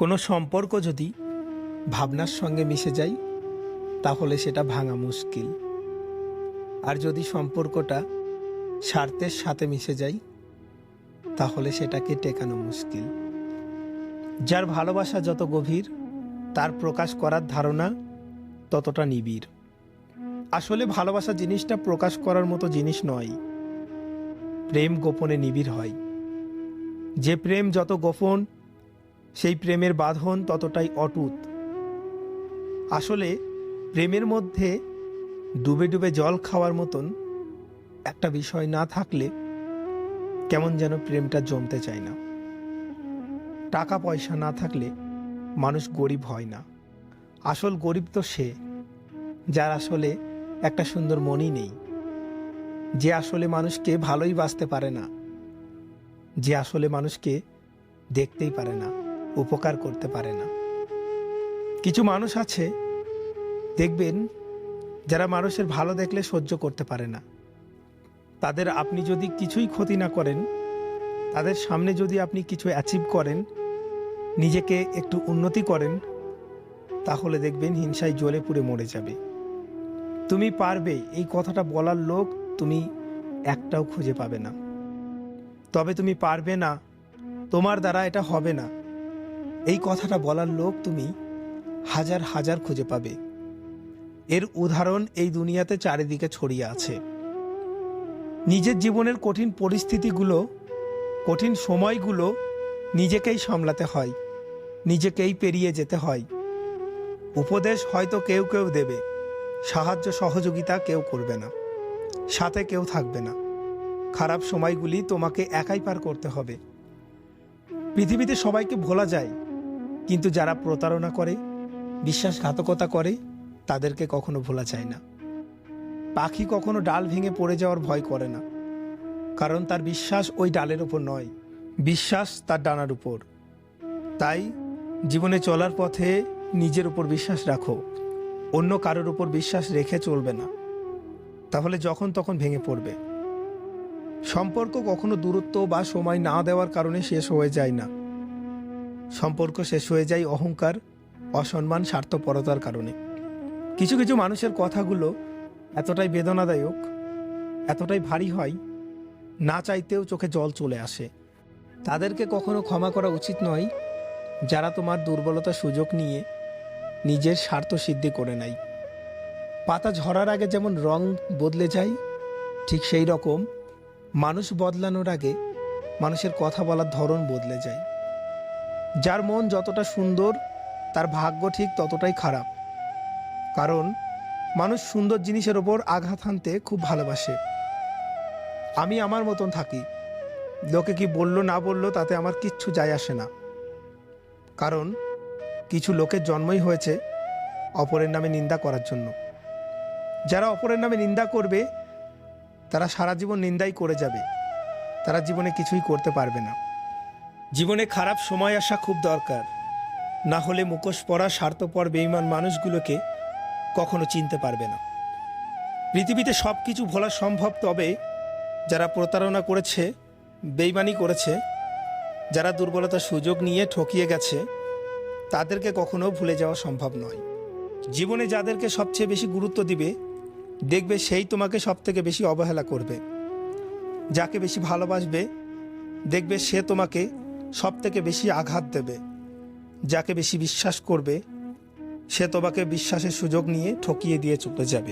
কোনো সম্পর্ক যদি ভাবনার সঙ্গে মিশে যায়, তাহলে সেটা ভাঙা মুশকিল। আর যদি সম্পর্কটা স্বার্থের সাথে মিশে যায়, তাহলে সেটাকে টেকানো মুশকিল। যার ভালোবাসা যত গভীর, তার প্রকাশ করার ধারণা ততটা নিবিড়। আসলে ভালোবাসা জিনিসটা প্রকাশ করার মতো জিনিস নয়। প্রেম গোপনে নিবিড় হয়। যে প্রেম যত গোপন সেই প্রেমের বাঁধন ততটাই অটুট। আসলে প্রেমের মধ্যে ডুবে ডুবে জল খাওয়ার মতন একটা বিষয় না থাকলে কেমন যেন প্রেমটা জমতে চায় না। টাকা পয়সা না থাকলে মানুষ গরিব হয় না। আসল গরিব তো সে, যার আসলে একটা সুন্দর মনই নেই। যে আসলে মানুষকে ভালোই বাঁচতে পারে না, যে আসলে মানুষকে দেখতেই পারে না। উপকার করতে পারে না। কিছু মানুষ আছে, দেখবেন, যারা মানুষের ভালো দেখলে সহ্য করতে পারে না। তাদের আপনি যদি কিছুই ক্ষতি না করেন, তাদের সামনে যদি আপনি কিছু অ্যাচিভ করেন, নিজেকে একটু উন্নতি করেন, তাহলে দেখবেন হিংসায় জ্বলে পুড়ে মরে যাবে। তুমি পারবে, এই কথাটা বলার লোক তুমি একটাও খুঁজে পাবে না। তবে তুমি পারবে না, তোমার দ্বারা এটা হবে না। এই কথাটা বলার লোক তুমি হাজার হাজার খুঁজে পাবে। এর উদাহরণ এই দুনিয়াতে চারিদিকে ছড়িয়ে আছে। নিজের জীবনের কঠিন পরিস্থিতিগুলো, কঠিন সময়গুলো নিজেকেই সামলাতে হয়, নিজেকেই পেরিয়ে যেতে হয়। উপদেশ হয়তো কেউ কেউ দেবে, সাহায্য সহযোগিতা কেউ করবে না, সাথে কেউ থাকবে না। খারাপ সময়গুলি তোমাকে একাই পার করতে হবে। পৃথিবীতে সবাইকে ভোলা যায় কিন্তু যারা প্রতারণা করে, বিশ্বাসঘাতকতা করে, তাদেরকে কখনো ভোলা যায় না। পাখি কখনো ডাল ভেঙে পড়ে যাওয়ার ভয় করে না। কারণ তার বিশ্বাস ওই ডালের উপর নয়, বিশ্বাস তার ডানার উপর। তাই জীবনে চলার পথে নিজের উপর বিশ্বাস রাখো, অন্য কারোর উপর বিশ্বাস রেখে চলবে না। তাহলে যখন তখন ভেঙে পড়বে। সম্পর্ক কখনো দূরত্ব বা সময় না দেওয়ার কারণে শেষ হয়ে যায় না। সম্পর্ক শেষ হয়ে যায় অহংকার, অসম্মান, স্বার্থপরতার কারণে। কিছু কিছু মানুষের কথাগুলো এতটাই বেদনাদায়ক, এতটাই ভারী হয়, না চাইতেও চোখে জল চলে আসে। তাদেরকে কখনো ক্ষমা করা উচিত নয়, যারা তোমার দুর্বলতা সুযোগ নিয়ে নিজের স্বার্থ সিদ্ধি করে নেয়। পাতা ঝরার আগে যেমন রং বদলে যায়, ঠিক সেই রকম মানুষ বদলানোর আগে মানুষের কথা বলার ধরন বদলে যায়। যার মন যতটা সুন্দর, তার ভাগ্য ঠিক ততটাই খারাপ। কারণ, মানুষ সুন্দর জিনিসের ওপর আঘাত হানতে খুব ভালোবাসে। আমি আমার মতন থাকি। লোকে কি বলল, না বলল, তাতে আমার কিচ্ছু যায় আসে না। কারণ, কিছু লোকের জন্মই হয়েছে অপরের নামে নিন্দা করার জন্য। যারা অপরের নামে নিন্দা করবে, তারা সারা জীবন নিন্দাই করে যাবে। তারা জীবনে কিছুই করতে পারবে না। জীবনে খারাপ সময় আসা খুব দরকার। না হলে মুখোশ পরা স্বার্থপর বেইমান মানুষগুলোকে কখনো চিনতে পারবে না। পৃথিবীতে সব কিছু ভোলা সম্ভব তবে যারা প্রতারণা করেছে বেইমানি করেছে, যারা দুর্বলতার সুযোগ নিয়ে ঠকিয়ে গেছে, তাদেরকে কখনো ভুলে যাওয়া সম্ভব নয়। জীবনে যাদেরকে সবচেয়ে বেশি গুরুত্ব দিবে, দেখবে সেই তোমাকে সব থেকে বেশি অবহেলা করবে। যাকে বেশি ভালোবাসবে, দেখবে সে তোমাকে সব থেকে বেশি আঘাত দেবে, যাকে বেশি বিশ্বাস করবে, সে তোমাকে বিশ্বাসের সুযোগ নিয়ে ঠকিয়ে দিয়ে চলে যাবে।